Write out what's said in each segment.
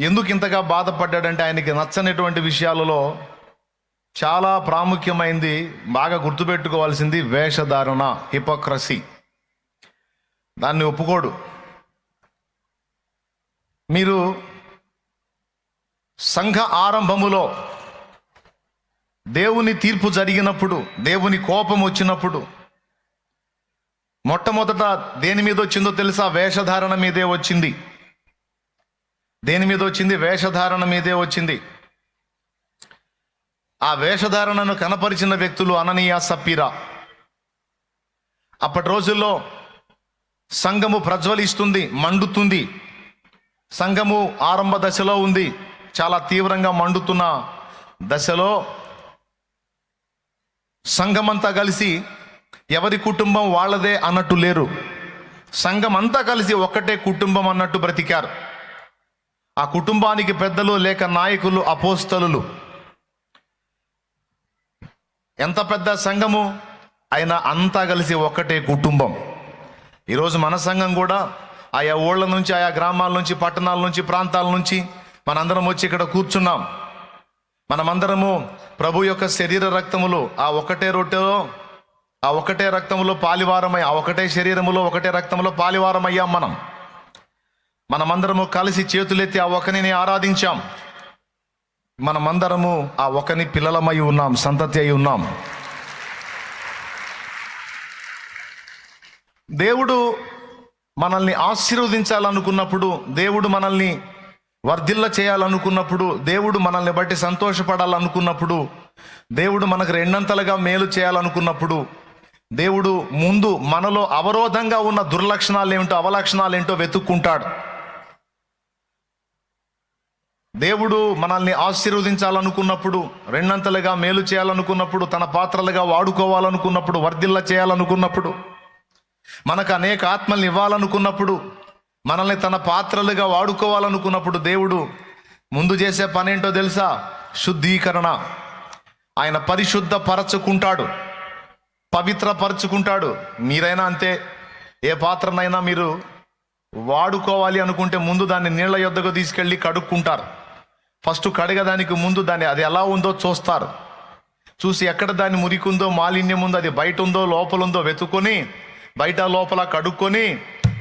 ఎందుకు ఇంతగా బాధపడ్డాడంటే ఆయనకి నచ్చనటువంటి విషయాలలో చాలా ప్రాముఖ్యమైంది బాగా గుర్తుపెట్టుకోవాల్సింది వేషధారణ హిపోక్రసీ దాన్ని ఒప్పుకోడు. మీరు సంఘ ఆరంభములో దేవుని తీర్పు జరిగినప్పుడు దేవుని కోపం వచ్చినప్పుడు మొట్టమొదట దేని మీద వచ్చిందో తెలుసా? వేషధారణ మీదే వచ్చింది. దేని మీద వచ్చింది? వేషధారణ మీదే వచ్చింది. ఆ వేషధారణను కనపరిచిన వ్యక్తులు అననీయ సప్పీరా. అప్పటి రోజుల్లో సంఘము ప్రజ్వలిస్తుంది మండుతుంది. సంఘము ఆరంభ దశలో ఉంది. చాలా తీవ్రంగా మండుతున్న దశలో సంఘమంతా కలిసి ఎవరి కుటుంబం వాళ్ళదే అన్నట్టు లేరు. సంఘం అంతా కలిసి ఒక్కటే కుటుంబం అన్నట్టు బ్రతికారు. ఆ కుటుంబానికి పెద్దలు లేక నాయకులు అపోస్తలులు. ఎంత పెద్ద సంఘము? అయినా అంతా కలిసి ఒక్కటే కుటుంబం. ఈరోజు మన సంఘం కూడా ఆయా ఊళ్ళ నుంచి ఆయా గ్రామాల నుంచి పట్టణాల నుంచి ప్రాంతాల నుంచి మనందరం వచ్చి ఇక్కడ కూర్చున్నాం. మనమందరము ప్రభు యొక్క శరీర రక్తములు ఆ ఒకటే రొట్టెలో ఆ ఒకటే రక్తములో పాలివారమై ఆ ఒకటే శరీరములో ఒకటే రక్తములో పాలివారమయ్యాం మనం. మనమందరము కలిసి చేతులెత్తి ఆ ఒకనిని ఆరాధించాం. మనమందరము ఆ ఒకని పిల్లలమై ఉన్నాం సంతతి అయి ఉన్నాం. దేవుడు మనల్ని ఆశీర్వదించాలనుకున్నప్పుడు దేవుడు మనల్ని వర్ధిల్ల చేయాలనుకున్నప్పుడు దేవుడు మనల్ని బట్టి సంతోషపడాలనుకున్నప్పుడు దేవుడు మనకు రెండంతలుగా మేలు చేయాలనుకున్నప్పుడు దేవుడు ముందు మనలో అవరోధంగా ఉన్న దుర్లక్షణాలు ఏమిటో అవలక్షణాలు ఏంటో వెతుక్కుంటాడు. దేవుడు మనల్ని ఆశీర్వదించాలనుకున్నప్పుడు రెండంతలుగా మేలు చేయాలనుకున్నప్పుడు తన పాత్రలుగా వాడుకోవాలనుకున్నప్పుడు వర్ధిల్ల చేయాలనుకున్నప్పుడు మనకు అనేక ఆత్మల్ని ఇవ్వాలనుకున్నప్పుడు మనల్ని తన పాత్రలుగా వాడుకోవాలనుకున్నప్పుడు దేవుడు ముందు చేసే పని ఏంటో తెలుసా? శుద్ధీకరణ. ఆయన పరిశుద్ధ పరచుకుంటాడు పవిత్రపరచుకుంటాడు. మీరైనా అంతే. ఏ పాత్రనైనా మీరు వాడుకోవాలి అనుకుంటే ముందు దాన్ని నీళ్ళ యొద్దకు తీసుకెళ్ళి కడుక్కుంటారు. ఫస్ట్ కడగడానికి ముందు దాన్ని అది ఎలా ఉందో చూస్తారు. చూసి ఎక్కడ దాన్ని మురికుందో మాలిన్యం ఉందో అది బయట ఉందో లోపల ఉందో వెతుకొని బయట లోపల కడుక్కొని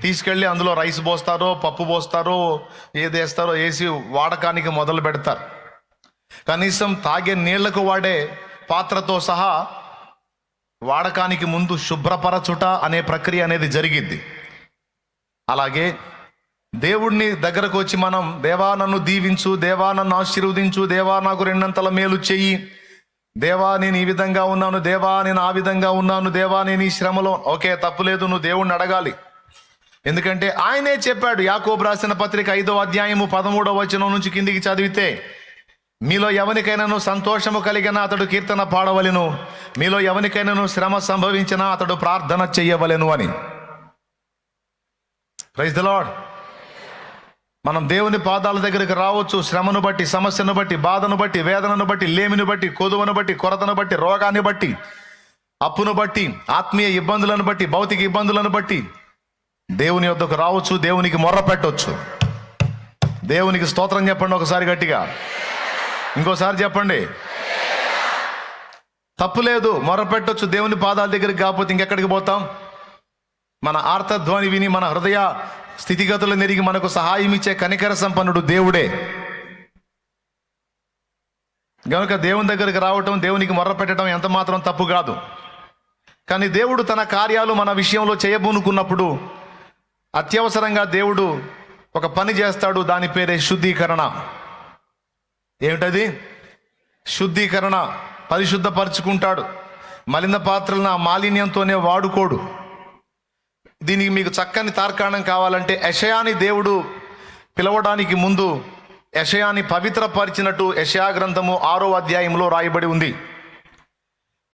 తీసుకెళ్ళి అందులో రైస్ పోస్తారో పప్పు పోస్తారో ఏది వేస్తారో వేసి వాడకానికి మొదలు పెడతారు. కనీసం తాగే నీళ్ళకు వాడే పాత్రతో సహా వాడకానికి ముందు శుభ్రపరచుట అనే ప్రక్రియ అనేది జరిగిద్ది. అలాగే దేవుడిని దగ్గరకు వచ్చి మనం దేవా నన్ను దీవించు దేవా నన్ను ఆశీర్వదించు దేవా నాకు రెండంతల మేలు చెయ్యి. దేవా నేను ఈ విధంగా ఉన్నాను దేవా నేను ఆ విధంగా ఉన్నాను దేవా నేను ఈ శ్రమలో ఓకే తప్పులేదు నువ్వు దేవుణ్ణి అడగాలి. ఎందుకంటే ఆయనే చెప్పాడు యాకోబు రాసిన పత్రిక ఐదో అధ్యాయము పదమూడవ వచనం నుంచి కిందికి చదివితే మీలో ఎవరికైనాను సంతోషము కలిగిన అతడు కీర్తన పాడవలెను. మీలో ఎవరికైనాను శ్రమ సంభవించినా అతడు ప్రార్థన చెయ్యవలెను అని. ప్రైజ్ ద లాడ్ మనం దేవుని పాదాల దగ్గరికి రావచ్చు. శ్రమను బట్టి సమస్యను బట్టి బాధను బట్టి వేదనను బట్టి లేమిని బట్టి కొదువను బట్టి కొరతను బట్టి రోగాన్ని బట్టి అప్పును బట్టి ఆత్మీయ ఇబ్బందులను బట్టి భౌతిక ఇబ్బందులను బట్టి దేవుని వద్దకు రావచ్చు. దేవునికి మొర్ర పెట్టవచ్చు దేవునికి స్తోత్రం చెప్పండి ఒకసారి గట్టిగా. ఇంకోసారి చెప్పండి. తప్పు లేదు మొర్ర పెట్టవచ్చు దేవుని పాదాల దగ్గరికి కాకపోతే ఇంకెక్కడికి పోతాం? మన ఆర్తధ్వని విని మన హృదయ స్థితిగతులు నెరిగి మనకు సహాయం ఇచ్చే కనికర సంపన్నుడు దేవుడే. గనుక దేవుని దగ్గరికి రావటం దేవునికి మొర్ర పెట్టడం ఎంత మాత్రం తప్పు కాదు. కానీ దేవుడు తన కార్యాలు మన విషయంలో చేయబూనుకున్నప్పుడు అత్యవసరంగా దేవుడు ఒక పని చేస్తాడు దాని పేరే శుద్ధీకరణ. ఏమిటది? శుద్ధీకరణ. పరిశుద్ధపరుచుకుంటాడు. మలిన పాత్రలను ఆ మాలిన్యంతోనే వాడుకోడు. దీనికి మీకు చక్కని తార్కాణం కావాలంటే యషయాని దేవుడు పిలవడానికి ముందు యషయాని పవిత్రపరిచినట్టు యషయా గ్రంథము ఆరో అధ్యాయంలో రాయబడి ఉంది.